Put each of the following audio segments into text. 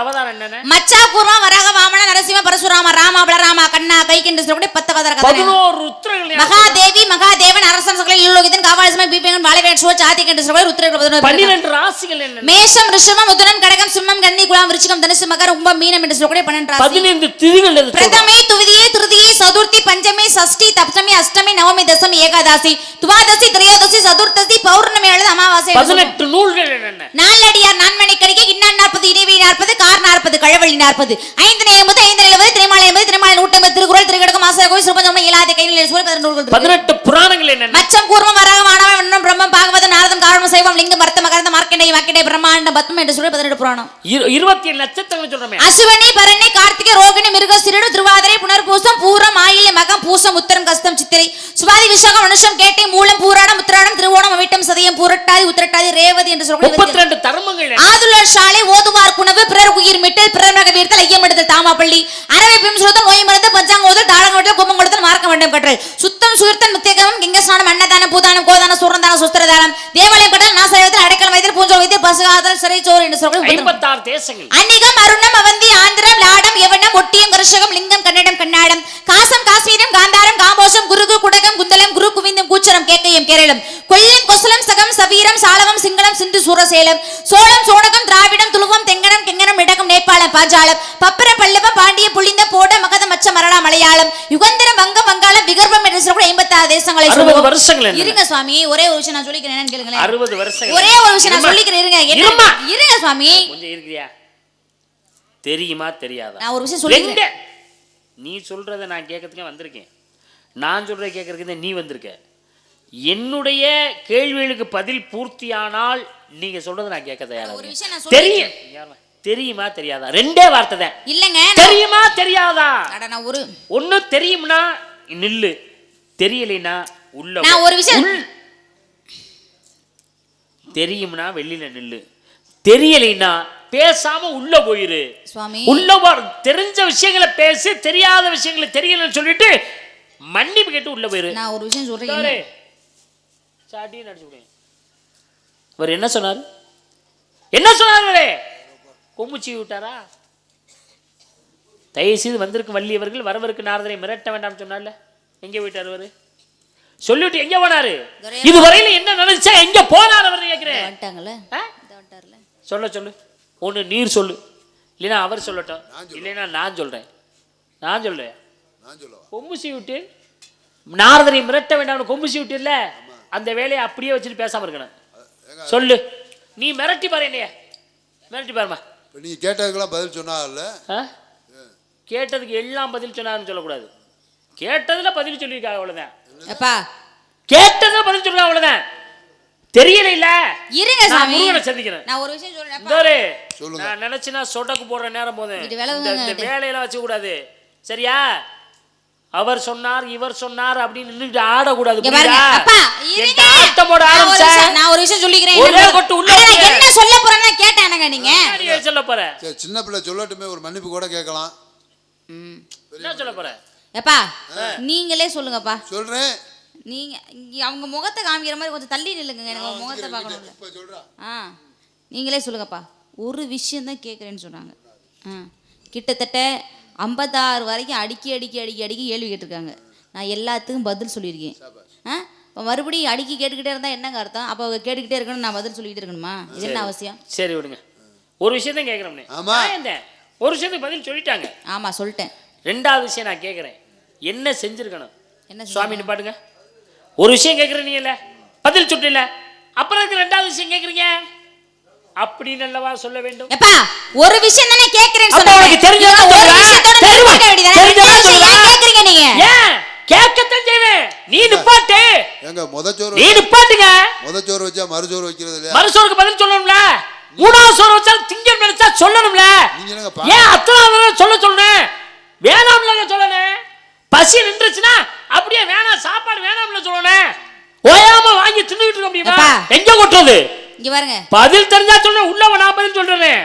அவதாரம் என்னன்னு மச்சா பூர்வா வராக வாமன நரசிம்ம பரசுராம ராமா பலராமா கண்ணா கைக்கின்ற சொல்லக்கூடிய பத்து அவதார கதை பதினோரு ருத்ரங்கள் மகாதேவி மகாதேவன் அரசன் சகல இல்லோகிதன் காவாலிசம பீபங்கன் வாழைவேன் சோ சாத்தி கண்டு சொல்லக்கூடிய ருத்ரர்கள் பதினோரு பேர். பன்னிரண்டு ராசிகள் என்ன மேஷம் ரிஷபம் முதனம் கடகம் சிம்மம் கன்னி குலாம் விருச்சிகம் தனுசு மகரம் கும்பம் மீனம் என்று சொல்லக்கூடிய பன்னெண்டு ராசி பதினைந்து திதிகள் எது சொல்றோம்? பிரதமே துவிதியே திருதியே சதுர்த்தி பஞ்சமி சஷ்டி சப்தமி அஷ்டமி நவமி தசமி ஏகாதசி துவாதசி திரையோதசி சதுர்த்தசி பௌர்ணமி அல்லது அமாவாசை. பதினெட்டு நூல்கள் என்னென்ன நாலடியார் நான்மணி கடிகை நாற்பது இடைவெளி நாற்பது கார் நாற்பது கழவழி நாற்பது. ஐந்து ஐம்பது ஐந்து எழுபது திருமாலை ஐம்பது திருமாலை நூற்றம்பது திருக்குறள் திருக்கடகம் ஆசிரியர் கோயில் சுபஞ்சம் இல்லாத கையில் பதினெட்டு. பதினெட்டு புராணங்கள் என்னென்ன? மச்சம் கூர்மம் வராகம் ஆணவம் வண்ணம் பிரம்மம் பாகவதம் நாரதம் காரணம் சைவம் லிங்கம் மர்த்த மகரந்த மார்க்கண்டை மார்க்கண்டை பிரம்மாண்டம் பத்மம் என்று சொல்லி பதினெட்டு புராணம். இரு- இருபத்தி ஏழு நட்சத்திரங்கள் சொல்றோமே. அசுவனி பரணி கார்த்திகை ரோகிணி மிருக சிறுடு திருவாதிரை புனர்பூசம் பூரம் ஆயில்ய மகம் பூசம் உத்தரம் கஸ்தம் சித்திரை. சுவாதி விசாகம் மனுஷம் கேட்டை மூலம் பூராடம் உத்திராடம் திருவோணம் அவிட்டம் சதயம் பூரட்டாதி உத்திரட்டாதி ரேவதி என்று சொல்லக்கூடிய தர்மங்கள்? ஆதுலர் சாலை ஓதுவார் குணவு பிறர் உயிர் மிட்டல் பிறர் நக வீர்த்தல் ஐயமெடுத்தல் தாமாப்பள்ளி. அறவை பிம்சுரத்தல் நோய் மருந்து பஞ்சாங்கோதல் தாளங்கோட்டல் கும்பங்கோடத்தல் மார்க்க வேண்டும் கற்றல். சுத்தம் சுயர்த்தல் முத்தியகமம் கிங்கஸ்நானம் அன்னதானம் பூதானம் கோதானம் சூரந்தானம் சுஸ்திரதானம் தேவாலயம் கட்டல் நாசயத்தில் அடைக்கலம் பூஞ்சோல் வைத்தல் பசுகாதல் சிறைச்சோறு என்று சொல்லக்கூடிய ஐம்பத்தாறு தேசங்கள். அன்னிகம் அருணம் அவந்தி ஆந்திரம் லாடம் யவனம் ஒட்டியம் கருஷகம் லிங்கம் கன்னடம் கண்ணாடம். காசம் காஸ்மீரம் காந்தாரம் காம்போசம் குருகு குடகம் குந்தலம் குரு குவிந்தம் கூச்சரம் கேக்கயம் கேரளம். கொல்லம் கொசலம் சகம் சவீரம் சாலவம் சிங்களம் சிந்து சூரசேலம். சோழம் சோடகம் திராவிடம் துளுவம் தெங்கனம் கெங்கனம் இடகம் நேபாளம் பாஞ்சாலம். மரளா மலையாளம் யுகந்தரம் வங்கம் வங்காளம் விகர்பம் என்று சொல்லக்கூடிய ஐம்பத்தாறு தேசங்களை அறுபது. வருஷங்கள்? இருங்க சுவாமி ஒரே ஒரு விஷயம் நான் சொல்லிக்கிறேன் கேளுங்களேன் அறுபது வருஷங்கள் ஒரே ஒரு விஷயம் நான். சொல்லிக்கிறேன் இருங்க. இருங்க சுவாமி கொஞ்சம் இருக்கிறியா தெரியுமா தெரியாதா நான் ஒரு விஷயம் சொல்லிக்கிறேன்? நீ சொல்றத நான் கேட்கறதுக்கு வந்திருக்கேன் நான் சொல்றத கேட்கறதுக்கு நீ வந்திருக்க என்னுடைய கேள்விகளுக்கு பதில் பூர்த்தியானால் நீங்க சொல்றத நான் கேட்க தயாரா ஒரு இருக்கேன். விஷயம் நான் தெரியும்? தெரியுமா தெரியாதா? ரெண்டே வார்த்தை தான். இல்லங்க தெரியுமா தெரியாதா? நான் ஒரு ஒண்ணு தெரியும்னா நில்லு. தெரியலைன்னா உள்ள நான். ஒரு விஷயம். தெரியும்னா வெளியில நில்லு. தெரியலைன்னா பேசாம உள்ள போயிரு. சுவாமி. உள்ள தெரிஞ்ச விஷயங்களை பேசி தெரியாத விஷயங்களை தெரியலன்னு சொல்லிட்டு மன்னிப்பு கேட்டு உள்ள போயிரு. நான் ஒரு விஷயம் சொல்றேன் அவர் என்ன? சொன்னார்? என்ன சொன்னார் கொம்புச்சி விட்டாரா? தயவு செய்து வந்திருக்கும் வள்ளி அவர்கள் வரவருக்கு நாரதரை மிரட்ட வேண்டாம் சொன்னார்ல. எங்க போயிட்டார் அவரு? சொல்லிவிட்டு எங்க போனாரு. இதுவரையில என்ன நடந்துச்சா? எங்க போனார் அவர் கேட்கிறேன். சொல்ல சொல்லு. ஒன்று நீர் சொல்லு. இல்லைன்னா அவர் சொல்லட்டும். இல்லைன்னா நான் சொல்றேன். நான் சொல்றேன். நான் சொல்லவா? கொம்புசி விட்டு நாரதரை மிரட்ட வேண்டாம்னு கொம்புசி விட்டு இல்ல அந்த வேலையை அப்படியே வச்சுட்டு பேசாம இருக்கணும். சொல்லு. நீ மிரட்டி பாரு என்னைய. மிரட்டி பாருமா இப்போ நீங்கள் கேட்டதுக்கெல்லாம் பதில் சொன்னாங்கல்ல ஆ? கேட்டதுக்கு எல்லாம் பதில் சொன்னாருன்னு சொல்லக்கூடாது. கேட்டதுல பதில் சொல்லியிருக்காங்க அவ்வளவுதான். எப்பா? கேட்டதுல பதில் சொல்லுங்க அவ்வளவுதான். தெரியல இல்ல. இருங்க நான் சாமி. முருகனை சந்திக்கிறேன். நான் ஒரு விஷயம் சொல்றேன். அப்பா. இந்தாரு, சொல்லுங்க. நான் நினைச்சுனா சொடக்கு போடுற நேரம் போதும் இது. வேலையெல்லாம் வச்சுக்க கூடாது சரியா? அவர் சொன்னார் இவர் சொன்னார் அப்படின்னு நின்னுட்டு ஆடக்கூடாது? அப்பா என்கிட்ட இருங்க. ஆட்டம் போட நான் ஒரு ஆரம்பிச்சா விஷயம்- நான் ஒரு விஷயம் சொல்லிக்கிறேன். ஒரே கொட்டு உள்ள அட, நான் போட்டு. என்ன சொல்ல போறேன்னு கேட்டேன் என்னங்க நீங்க என்ன சொல்ல போற? சரி சின்ன பிள்ளை சொல்லட்டுமே ஒரு மன்னிப்பு கூட கேட்கலாம். என்ன சொல்ல போற? எப்பா நீங்களே சொல்லுங்கப்பா. சொல்கிறேன் நீங்க இங்க அவங்க முகத்தை காமிக்கிற மாதிரி கொஞ்சம் தள்ளி நில்லுங்க எனக்கு முகத்தை சொல்கிறா ஆ நீங்களே சொல்லுங்கப்பா. ஒரு விஷயம் தான் கேட்குறேன்னு சொன்னாங்க. ஆ கிட்டத்தட்ட ஐம்பத்தாறு வரைக்கும் அடிக்கி அடிக்கி அடிக்கி அடிக்கி கேள்வி கேட்டிருக்காங்க. நான் எல்லாத்துக்கும் பதில் சொல்லியிருக்கேன். ஆ இப்போ மறுபடியும் அடிக்கி கேட்டுக்கிட்டே இருந்தால் என்னங்க அர்த்தம்? அப்போ அவங்க கேட்டுக்கிட்டே இருக்கணும் நான் பதில் சொல்லிக்கிட்டே இருக்கணுமா? இது என்ன அவசியம்? சரி விடுங்க. ஒரு விஷயத்தையும் கேட்குறோம்னே ஆமா. ஒரு விஷயத்துக்கு பதில் சொல்லிட்டாங்க. ஆமாம் சொல்லிட்டேன். ரெண்டாவது விஷயம் நான் கேட்குறேன் என்ன செஞ்சிருக்கணும்? என்ன சுவாமி நிப்பாட்டுங்க. ஒரு விஷயம் கேட்குற நீ இல்ல. பதில் சொல்லில அப்புறம் எதுக்கு ரெண்டாவது விஷயம் கேட்குறீங்க அப்படின்னு அல்லவா சொல்ல வேண்டும். எப்பா ஒரு விஷயம் தானே சொன்னாங்க உனக்கு தெரிஞ்சதா நீங்க ஒரு சொல்றா? விஷயத்தோட தெரியுமா? நிறுத்திக்க வேண்டியதானே? தெரிஞ்சதா ரெண்டாவது விஷயம் சொல்றா? ஏன் கேட்குறீங்க நீங்க? ஏன்? கேட்கத்தான் செய்வேன். நீ நிப்பாட்டு. எங்க முதச்சோறு நீ நிப்பாட்டுங்க. முதச்சோறு வச்சா மறுச்சோறு வைக்கிறது இல்லையா? மறுசோருக்கு பதில் சொல்லணும்ல. மூணாவது சோறு வச்சா திங்கள் நினைச்சா சொல்லணும்ல? நீங்க என்னங்க பா- ஏன் அத்தனாவது சொல்ல சொல்லணும் வேணாம்ல சொல்லணும் பசி நின்றுச்சுன்னா அப்படியே வேணாம் சாப்பாடு வேணாம்ல சொல்லணும் ஓயாம வாங்கி தின்னுகிட்டு இருக்க முடியுமா. எங்க கொட்டுறது? இங்க பாருங்க. பதில் தெரிஞ்சா சொல்ல உள்ள நான் பதில் சொல்றேன்.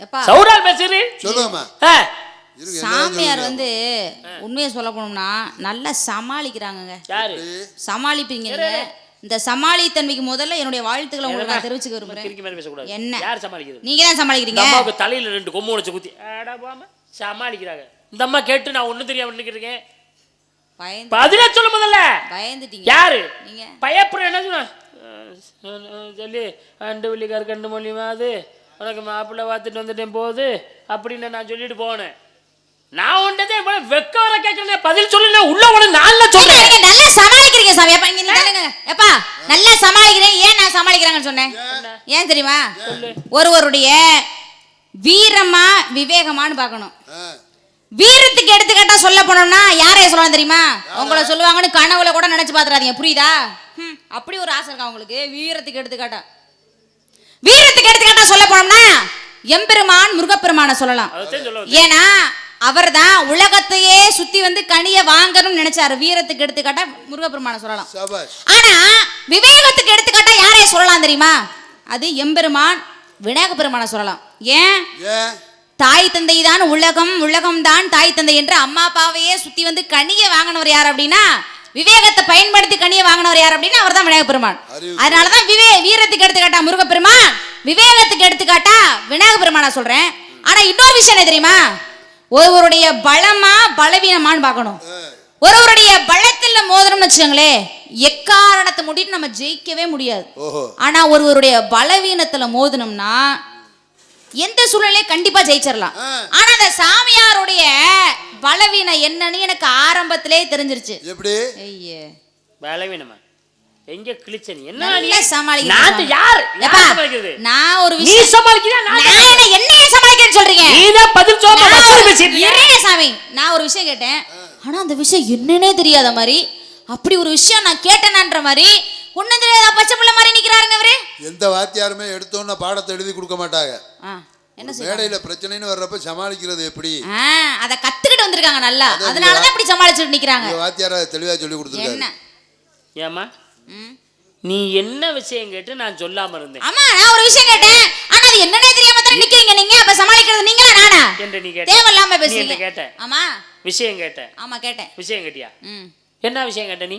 எப்பா? சௌரால் பேசுறீ? சொல்லுங்கம்மா. சாமியார் வந்து உண்மையை சொல்ல போனோம்னா நல்லா சமாளிக்கிறாங்கங்க. யாரு? சமாளிப்பீங்க இந்த சமாளித்தன்மைக்கு முதல்ல என்னுடைய வாழ்த்துக்களை உங்களுக்கு நான் தெரிவிச்சுக்க விரும்புறேன். என்ன? யார் சமாளிக்கிறது நீங்க தான் சமாளிக்கிறீங்க. அம்மாவுக்கு தலையில ரெண்டு கொம்பு உடைச்சு குத்தி. சமாளிக்கிறாங்க. இந்த அம்மா கேட்டு நான் ஒண்ணும் தெரியாம நிக்கிறேன் பதில சொல்லு முதல்ல. பயந்துட்டீங்க. யாரு? நீங்க. பயப்படுற என்ன சொன்ன? சொல்லி அண்டு வில்லிக்கார் கண்டு மொழியுமா அது? உனக்கு மாப்பிள்ளை பார்த்துட்டு வந்துட்டேன் போகுது அப்படின்னு நான் சொல்லிட்டு போனேன். நான் உண்டதே வெக்க வர கேட்கறேன் பதில் சொல்லல உள்ள உன நாள்ல சொல்றேன். நீங்க நல்லா சமாளிக்கிறீங்க சாமி. அப்ப இங்க நில்லுங்க. எப்பா நல்லா சமாளிக்கிறேன். ஏன் நான் சமாளிக்கிறாங்கன்னு சொன்னேன்? ஏன்? தெரியுமா? ஒருவருடைய வீரமா விவேகமான்னு பார்க்கணும். வீரத்துக்கு எடுத்துக்காட்டா சொல்ல போனோம்னா யாரைய சொல்லலாம் தெரியுமா? உங்களை சொல்லுவாங்கன்னு கனவுல கூட நினைச்சு பாத்துறாதீங்க புரியுதா? ஹம், அப்படி ஒரு ஆசை இருக்கா உங்களுக்கு? வீரத்துக்கு எடுத்துக்காட்டா. வீரத்துக்கு எடுத்துக்காட்டா சொல்ல போனோம்னா எம்பெருமான் முருகப்பெருமான சொல்லலாம். அதைத்தான் ஏன்னா அவர்தான் உலகத்தையே சுத்தி வந்து கனிய வாங்கணும்னு நினைச்சாரு. வீரத்துக்கு எடுத்துக்காட்டா முருகப்பெருமான சொல்லலாம். ஆனா விவேகத்துக்கு எடுத்துக்காட்டா யாரைய சொல்லலாம் தெரியுமா? அது எம்பெருமான் விநாயக பெருமான சொல்லலாம். ஏன்? தாய் தந்தை தான் உலகம் உலகம் தான் தாய் தந்தை என்று அம்மா அப்பாவையே சுத்தி வந்து கனிய வாங்கினவர் யார் அப்படின்னா விவேகத்தை பயன்படுத்தி கனிய வாங்கினவர் யார் அப்படின்னா அவர் தான் விநாயக பெருமான். அதனாலதான் விவே வீரத்துக்கு எடுத்துக்காட்டா முருகப்பெருமான் விவேகத்துக்கு எடுத்துக்காட்டா விநாயக பெருமானா சொல்றேன். ஆனா இன்னொரு விஷயம் என்ன தெரியுமா? ஒருவருடைய பலமா பலவீனமான்னு பார்க்கணும். ஒருவருடைய பலத்துல மோதிரம்னு வச்சுக்கோங்களேன் எக்காரணத்தை முடிட்டு நம்ம ஜெயிக்கவே முடியாது. ஆனா ஒருவருடைய பலவீனத்துல மோதினோம்னா எந்த சூழ்நிலையும் கண்டிப்பா ஜெயிச்சிடலாம். ஆனா அந்த சாமியாருடைய பலவீனம் என்னன்னு எனக்கு ஆரம்பத்திலே தெரிஞ்சிருச்சு. எப்படி? ஐயே. பலவீனமா? எங்க கிழிச்ச நீ என்ன நீ? சமாளிக்கிறீங்க. நான். யார்? எப்பா, நான் ஒரு நீ விஷயம் சமாளிக்கிறியா? நான் நான் என்ன என்னைய சமாளிக்கிறேன்னு சொல்றீங்க? நீதான் பதில் சொல்ல ஒரு- பேசிட்டு. இருங்க சாமி. நான் ஒரு விஷயம் கேட்டேன். ஆனா அந்த விஷயம் என்னன்னே தெரியாத மாதிரி அப்படி ஒரு விஷயம் நான் கேட்டேனான்ற மாதிரி ஒண்ணும் தெரியாத பச்சை பிள்ளை மாதிரி நிக்கிறாருங்க அவரு எந்த வாத்தியாருமே எடுத்தோன்னா பாடத்தை எழுதி கொடுக்க மாட்டாங்க. என்ன மேடையில பிரச்சனைன்னு வர்றப்ப சமாளிக்கிறது எப்படி? அத கத்துக்கிட்டு வந்திருக்காங்க நல்லா. அதான் அதனாலதான் இப்படி சமாளிச்சுட்டு நிக்கிறாங்க. வாத்தியார தெளிவா சொல்லி கொடுத்துருக்காரு. என்ன? ஏம்மா? ம். நீ என்ன விஷயம் கேட்டு நான் சொல்லாம இருந்தேன். ஆமா நான் ஒரு விஷயம் கேட்டேன். ஆனா அது என்னன்னே தெரியாம தானே நிக்கிறீங்க நீங்க? அப்ப சமாளிக்கிறது நீங்களா நானா? என்று நீ கேட்ட. தேவையில்லாம பேசுறீங்க. என்கிட்ட கேட்ட. ஆமா. விஷயம் கேட்ட. ஆமா கேட்டேன். விஷயம் கேட்டியா? ம். என்ன விஷயம் கேட்ட நீ?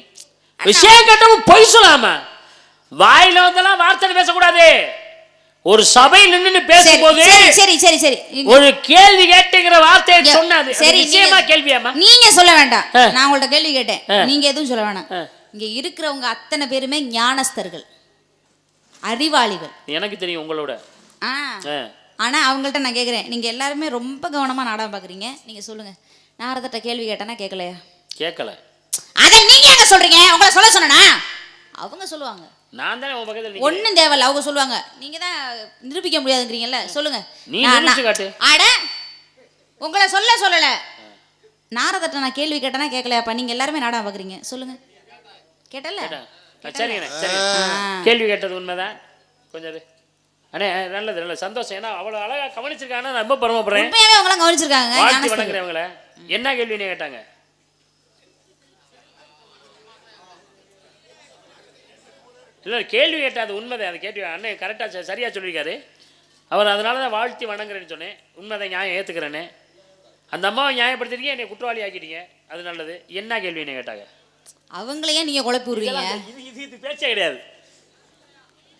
விஷயம் கேட்டவன் பொய் சொல்லாம. வாயில வந்தெல்லாம் வார்த்தை பேசக்கூடாது. ஒரு சபை நின்னு பேசும்போது சரி சரி சரி ஒரு கேள்வி கேட்டுங்கிற வார்த்தையை சொன்னாது. சரி நிச்சயமா கேள்வியாமா நீங்க சொல்ல வேண்டாம். நான் உங்கள்ட்ட கேள்வி கேட்டேன். நீங்க எதுவும் சொல்ல வேணாம். இங்க இருக்கிறவங்க அத்தனை பேருமே ஞானஸ்தர்கள். அறிவாளிகள். எனக்கு தெரியும் உங்களோட. ஆ. ஆ. ஆனா அவங்கள்ட்ட நான் கேக்குறேன். நீங்க எல்லாருமே ரொம்ப கவனமா நாடகம் பாக்குறீங்க. நீங்க சொல்லுங்க. நாரதட்ட கேள்வி கேட்டேனா கேட்கலையா கேட்கல அத நீங்க எங்க சொல்றீங்க? உங்களை சொல்ல சொன்னா அவங்க சொல்லுவாங்க. நான் தானே உன் பக்கத்துல. ஒண்ணும் தேவையில்ல. அவங்க சொல்லுவாங்க. நீங்க தான் நிரூபிக்க முடியாதுங்கிறீங்கல்ல? சொல்லுங்க. நீ. அட! உங்களை சொல்ல சொல்லல. நாரதட்ட நான் கேள்வி கேட்டேனா கேட்கலையாப்பா நீங்க எல்லாருமே நாடகம் பாக்குறீங்க. சொல்லுங்க. கேட்டல? கேட்டா. ஆ, சரிங்கண்ணே சரி கேள்வி கேட்டது உண்மைதான் கொஞ்சம். அண்ணே நல்லது நல்லது. சந்தோஷம். ஏன்னா அவ்வளோ அழகா கவனிச்சிருக்காங்கன்னா நான் ரொம்ப பெருமைப்படுறேன். உண்மையாவே அவங்களாம் கவனிச்சிருக்காங்க. வாழ்த்து. வணங்குறேன் அவங்கள. என்ன கேள்வி கேட்டாங்க? இல்லை கேள்வி கேட்ட அது உண்மைதான் அது கேள்வி அண்ணன் கரெக்டாக சரியாக சொல்லியிருக்காரு. அவர் அதனால தான் வாழ்த்தி வணங்குறேன்னு சொன்னேன். உண்மைதான் நியாயம் ஏற்றுக்கிறேன்னு அந்த அம்மாவை நியாயப்படுத்திருக்கீங்க என்னை குற்றவாளி ஆக்கிட்டீங்க. அது நல்லது. என்ன கேள்வி என்ன கேட்டாங்க? அவங்களையே நீங்க குழப்பி விடுறீங்க இது இது இது பேச்சே கிடையாது.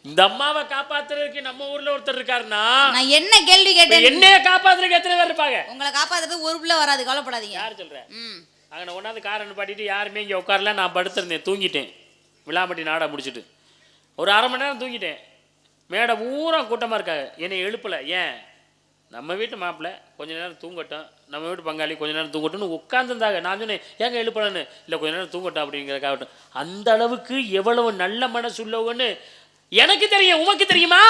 இந்த அம்மாவை காப்பாத்துறதுக்கு நம்ம ஊர்ல ஒருத்தர் இருக்காருன்னா நான் என்ன கேள்வி கேட்டேன்? என்னைய காப்பாத்துறதுக்கு எத்தனை பேர் இருப்பாங்க? உங்களை காப்பாத்துறது ஒரு பிள்ளை வராது கவலைப்படாதீங்க. யார் சொல்ற? ம். அங்கே ஒன்றாந்து காரன் பாட்டிட்டு யாருமே இங்கே உட்காரல நான் படுத்திருந்தேன் தூங்கிட்டேன். விளாம்பட்டி நாடா முடிச்சுட்டு. ஒரு அரை மணி நேரம் தூங்கிட்டேன். மேடை பூரா கூட்டமாக இருக்காங்க. என்னை எழுப்பலை. ஏன்? நம்ம வீட்டு மாப்பிள்ளை கொஞ்ச நேரம் தூங்கட்டும். நம்ம வீட்டு பங்காளி கொஞ்ச நேரம் தூங்கட்டும்னு உட்காந்துருந்தாங்க நான் சொன்னேன் ஏங்க எழுப்பலன்னு இல்லை கொஞ்ச நேரம் தூங்கட்டும் அப்படிங்கிறக்காகட்டும் அந்த அளவுக்கு எவ்வளவு நல்ல மனசு உள்ளவன்னு எனக்கு தெரியும் உமக்கு தெரியுமா?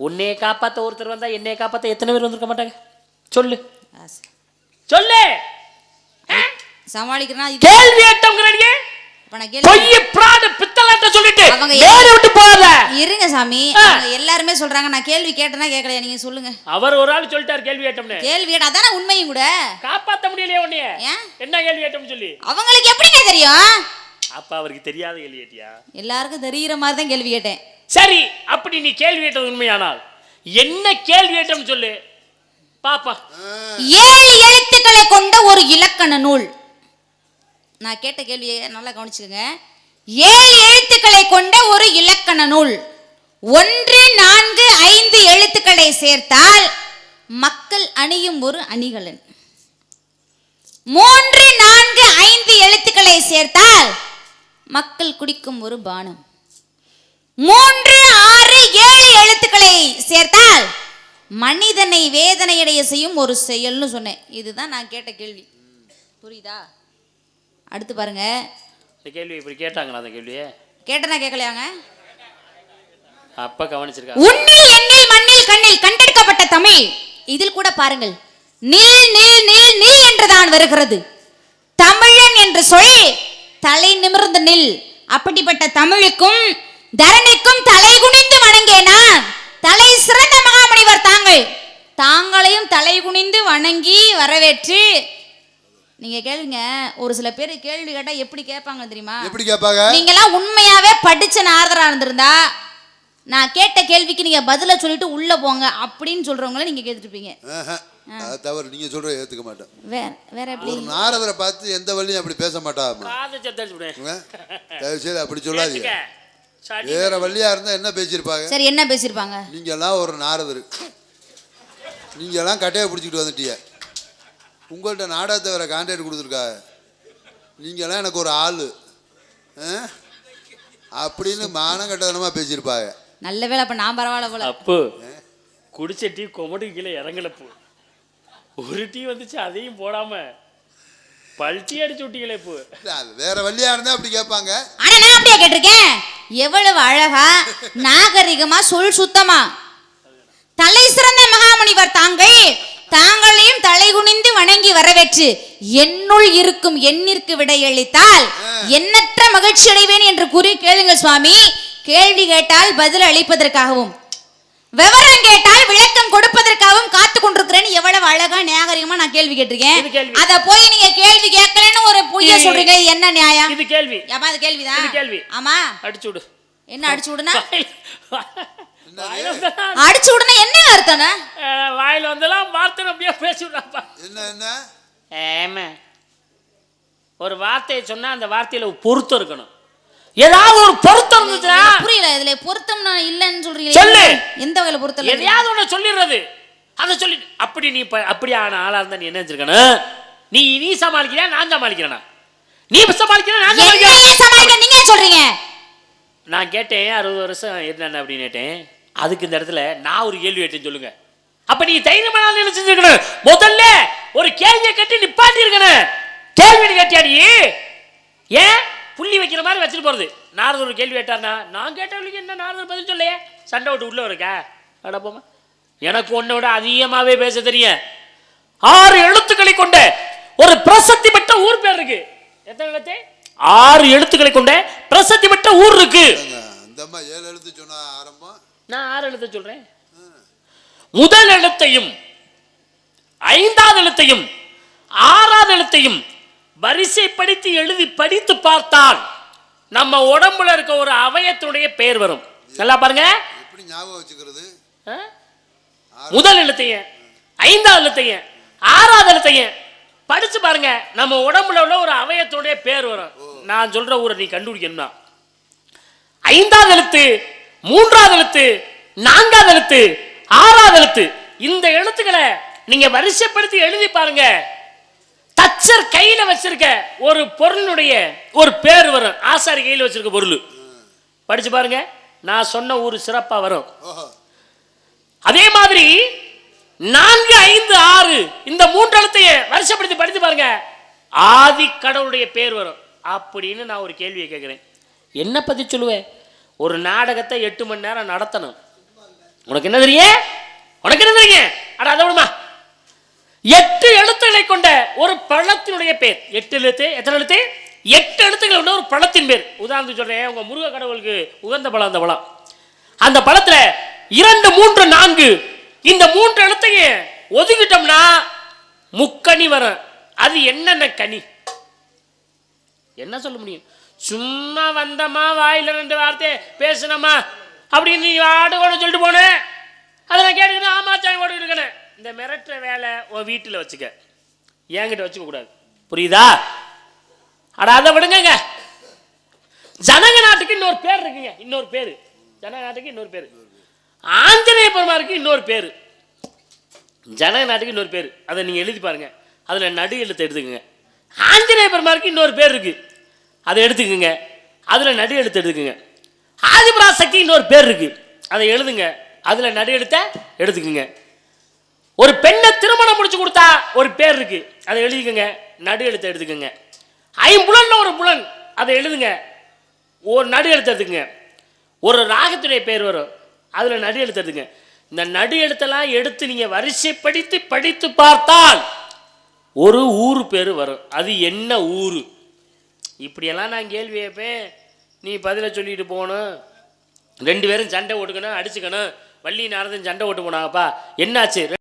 உன்னைய காப்பாற்ற ஒருத்தர் வந்தா என்னைய காப்பாற்ற எத்தனை பேர் வந்திருக்க மாட்டாங்க? சொல்லு. சொல்லு. சமாளிக்கிறேன்னா இது கேள்வி ஏட்டம்ங்கிறீங்க பித்தலாட்ட சொல்லிட்டு வேலை விட்டு போகாத. இருங்க சாமி. எல்லாருமே சொல்றாங்க. நான் கேள்வி கேட்டேனா கேட்கலையா? நீங்க சொல்லுங்க. அவர் ஒரு ஆள் சொல்லிட்டார் கேள்வி ஏட்டம்னு கேள்வி கேட்டா அதானே உண்மையும் கூட. காப்பாத்த முடியலையே உன்னைய. என்ன கேள்வி ஏட்டம்னு சொல்லி. அவங்களுக்கு எப்படிங்க தெரியும்? அப்ப அவருக்கு தெரியாத கேள்வி ஏட்டியா எல்லாருக்கும் தெரியுற மாதிரி தான் கேள்வி கேட்டேன். சரி அப்படி நீ கேள்வி கேட்டது உண்மையானால் என்ன கேள்வி ஏட்டம்னு சொல்லு. பாப்பா. ஏழு எழுத்துக்களை கொண்ட ஒரு இலக்கண நூல். நான் கேட்ட கேள்வியை நல்லா கவனிச்சுக்கோங்க. ஏழு எழுத்துக்களை கொண்ட ஒரு இலக்கண நூல் ஒன்று நான்கு ஐந்து எழுத்துக்களை சேர்த்தால் மக்கள் அணியும் ஒரு அணிகலன். மூன்று நான்கு ஐந்து எழுத்துக்களை சேர்த்தால் மக்கள் குடிக்கும் ஒரு பானம். மூன்று ஆறு ஏழு எழுத்துக்களை சேர்த்தால் மனிதனை வேதனையடைய செய்யும் ஒரு செயல்னு சொன்னேன். இதுதான் நான் கேட்ட கேள்வி. புரியுதா? அடுத்து பாருங்க. இந்த கேள்வி இப்படி கேட்டாங்களா அந்த கேள்வியை? கேட்டனா கேட்கலையாங்க அப்ப கவனிச்சிருக்கா. உன்னில் எண்ணில் மண்ணில் கண்ணில் கண்டெடுக்கப்பட்ட தமிழ். இதில் கூட பாருங்கள். நில் நில் நில் நில் என்றுதான் வருகிறது. தமிழன் என்று சொல் தலை நிமிர்ந்து நில். அப்படிப்பட்ட தமிழுக்கும் தரணிக்கும் தலை குனிந்து வணங்கேனா தலை சிறந்த மகாமுனிவர் தாங்கள். தாங்களையும் தலை குனிந்து வணங்கி வரவேற்று நீங்க கேளுங்க ஒரு சில பேர் கேள்வி கேட்டா எப்படி கேட்பாங்க தெரியுமா? எப்படி கேட்பாங்க? நீங்கெல்லாம் உண்மையாவே படிச்ச நாரதரா இருந்திருந்தா நான் கேட்ட கேள்விக்கு நீங்க பதில சொல்லிட்டு உள்ள போங்க அப்படின்னு சொல்றவங்கள நீங்க கேட்டுருப்பீங்க. அது தவறு. நீங்க சொல்ற ஏத்துக்க மாட்டேன். வேற வேற எப்படி ஒரு நாரதரை பார்த்து எந்த வழியும் அப்படி பேச விடு. தயவு செய்து அப்படி சொல்லாதீங்க. சரி. வேற வழியா இருந்தா என்ன பேசியிருப்பாங்க? சரி என்ன பேசியிருப்பாங்க? நீங்க எல்லாம் ஒரு நாரதர். நீங்க எல்லாம் கட்டையை பிடிச்சிக்கிட்டு வந்துட்டீங்க உங்கள்கிட்ட நாடகத்தை வேற கான்ட்ராக்ட் கொடுத்துருக்காங்க நீங்க எல்லாம் எனக்கு ஒரு ஆளு? அப்படின்னு மானம் கட்டதனமா பேசியிருப்பாங்க. நல்ல வேளை அப்ப நான் பரவாயில்ல போல. அப்பு குடிச்ச டீ கொமட்டுக்கு கீழே இறங்கலப்பு ஒரு டீ வந்துச்சு அதையும் போடாம. பல்ட்டி அடிச்சு விட்டீங்களே இப்போ வேற வழியா இருந்தா அப்படி கேட்பாங்க. ஆனா நான் அப்படியே கேட்டிருக்கேன்? எவ்வளவு அழகா நாகரிகமா சொல் சுத்தமா. தலை சிறந்த மகாமுனிவர் தாங்கள் தாங்களையும் தலை குனிந்து வணங்கி வரவேற்று என்னுள் இருக்கும் எண்ணிற்கு விடையளித்தால் எண்ணற்ற மகிழ்ச்சி அடைவேன் என்று கூறி கேளுங்கள் சுவாமி. கேள்வி கேட்டால் பதில் அளிப்பதற்காகவும் விவரம் கேட்டால் விளக்கம் கொடுப்பதற்காகவும் காத்து கொண்டிருக்கிறேன் எவ்வளவு அழகா நாகரிகமா நான் கேள்வி கேட்டிருக்கேன். அத போய் நீங்க கேள்வி கேட்கலன்னு ஒரு பொய்ய சொல்றீங்க இது என்ன நியாயம்? இது கேள்வி. ஏமா அது கேள்விதான் கேள்வி. ஆமா. அடிச்சு விடு என்ன அடிச்சு விடுனா அடிச்சு விடுனா என்ன அர்த்தம்னா? அஹ், வாயில வந்தெல்லாம் வார்த்தை அப்படியே பேசி விடுறாப்பா என்ன என்ன? ஏமா ஒரு வார்த்தையை சொன்னா அந்த வார்த்தையில பொருத்தம் இருக்கணும். ஏதாவது ஒரு பொருத்தம் இருந்துச்சுன்னா புரியல இதுல பொருத்தம் நான் இல்லைன்னு சொல்றீங்க சொல்லு. எந்த வகையில பொருத்தம் இல்லை? எதையாவது ஒண்ணு சொல்லிடுறது. அதை சொல்லி அப்படி நீ அப்படி ஆன ஆளா இருந்தா நீ என்ன செஞ்சிருக்கணும்? நீ நீ சமாளிக்கிறியா நான் சமாளிக்கிறேனா? நீ சமாளிக்கிற நான் சமாளிக்கிறேன்? சமாளிக்க நீங்க சொல்றீங்க? நான் கேட்டேன் அறுபது வருஷம் இருந்தானே அப்படின்னு கேட்டேன். அதுக்கு இந்த இடத்துல நான் ஒரு கேள்வி கேட்டேன் சொல்லுங்க. அப்ப நீ தைரியமான என்ன செஞ்சிருக்கணும்? முதல்ல ஒரு கேள்வியை கட்டி நிப்பாட்டி இருக்கணும் கேள்வி கேட்டியா நீ? ஏன்? புள்ளி வைக்கிற மாதிரி வச்சுட்டு போறது. நாரதர் ஒரு கேள்வி கேட்டார்னா நான் கேட்டவளுக்கு என்ன நாரதர் பதில் சொல்லையே சண்டை விட்டு உள்ள இருக்கா? அட போமா எனக்கு ஒன்றை விட அதிகமாகவே பேச தெரியும். ஆறு எழுத்துக்களை கொண்ட ஒரு பிரசத்தி பெற்ற ஊர் பேர் இருக்கு. எத்தனை எழுத்து? ஆறு எழுத்துக்களை கொண்ட பிரசத்தி பெற்ற ஊர் இருக்கு. ஏங்க, அந்த ஏழு எழுத்து சொன்ன ஆரம்பம்? நான் ஆறு எழுத்து சொல்றேன். முதல் எழுத்தையும் ஐந்தாவது எழுத்தையும் ஆறாவது எழுத்தையும் வரிசைப்படுத்தி எழுதி படித்து பார்த்தால் நம்ம உடம்புல இருக்க ஒரு அவயத்தினுடைய பெயர் வரும். நல்லா பாருங்க? முதல் எழுத்தையும் ஐந்தாவது எழுத்தையும் ஆறாவது எழுத்தையும் படிச்சு பாருங்க. நம்ம உடம்புல உள்ள ஒரு அவயத்தினுடைய பேர் வரும். நான் சொல்ற ஊரை நீ கண்டுபிடிக்கணும்னா. ஐந்தாவது எழுத்து மூன்றாவது எழுத்து நான்காவது எழுத்து ஆறாவது எழுத்து. இந்த எழுத்துக்களை நீங்க வரிசைப்படுத்தி எழுதி பாருங்க. தச்சர் கையில வச்சிருக்க ஒரு பொருளுடைய ஒரு பேர் வரும். ஆசாரி கையில வச்சிருக்க பொருள். படிச்சு பாருங்க. நான் சொன்ன ஊர் சிறப்பா வரும். அதே மாதிரி நான்கு ஐந்து ஆறு இந்த மூன்று எழுத்தைய வருஷப்படுத்தி படித்து பாருங்க. ஆதி கடவுளுடைய பேர் வரும். அப்படின்னு நான் ஒரு கேள்வியை கேட்குறேன். என்ன பத்தி சொல்லுவேன் ஒரு நாடகத்தை எட்டு மணி நேரம் நடத்தணும். உனக்கு என்ன தெரியும்? உனக்கு என்ன தெரியும்? அட அதை விடுமா? எட்டு எழுத்துக்களை கொண்ட ஒரு பழத்தினுடைய பேர். எட்டு எழுத்து? எத்தனை எழுத்து? எட்டு எழுத்துக்களை கொண்ட ஒரு பழத்தின் பேர். உதாரணத்துக்கு சொல்கிறேன் உங்கள் முருக கடவுளுக்கு உகந்த பழம் அந்த பழம். அந்த பழத்தில் இரண்டு மூன்று நான்கு இந்த மூன்று எழுத்தையும் ஒதுக்கிட்டோம்னா முக்கனி வரும். அது என்னென்ன கனி? என்ன சொல்ல முடியும்? சும்மா வந்தம்மா வாயில் ரெண்டு வார்த்தை பேசினம்மா அப்படின்னு நீ ஆடு கூட சொல்லிட்டு போனேன் அதை நான் கேட்டுக்கிறேன் ஆமா சாமி போட்டு இருக்கேன் இந்த மிரட்டுற வேலை உன் வீட்டில் வச்சுக்க. என்கிட்ட வச்சுக்க கூடாது. புரியுதா? அட அதை விடுங்க ஜனக நாட்டுக்கு இன்னொரு பேர் இருக்குங்க. இன்னொரு பேர். ஜனக நாட்டுக்கு இன்னொரு பேர். ஆஞ்சநேய பெருமாருக்கு இன்னொரு பேர். ஜனக நாட்டுக்கு இன்னொரு பேர். அதை நீங்கள் எழுதி பாருங்க. அதில் நடு எழுத்து எடுத்துக்கோங்க. ஆஞ்சநேய பெருமாருக்கு இன்னொரு பேர் இருக்குது அதை எடுத்துக்கோங்க. அதில் நடு எழுத்து எடுத்துக்கோங்க. சக்தின்னு ஒரு பேர் இருக்குது அதை எழுதுங்க. அதில் நடு எழுத்த எடுத்துக்கோங்க. ஒரு பெண்ணை திருமணம் முடிச்சு கொடுத்தா ஒரு பேர் இருக்கு. அதை எழுதிக்கோங்க. நடு எழுத்து எடுத்துக்கோங்க. ஐம்புலன் ஒரு புலன். அதை எழுதுங்க. ஒரு நடு எழுத்து எடுத்துக்கங்க. ஒரு ராகத்துடைய பேர் வரும். அதில் நடு எழுத்து எடுத்துங்க இந்த நடு எழுத்தெல்லாம் எடுத்து நீங்கள் வரிசைப்படுத்தி படித்து பார்த்தால் ஒரு ஊர் பேர் வரும். அது என்ன ஊர்? இப்படியெல்லாம் நான் கேள்வி கேட்பேன். நீ பதிலை சொல்லிட்டு போகணும். ரெண்டு பேரும் சண்டை ஓட்டுக்கணும் அடிச்சுக்கணும். வள்ளி நாரதன் சண்டை ஓட்டு போனாங்கப்பா. என்னாச்சு?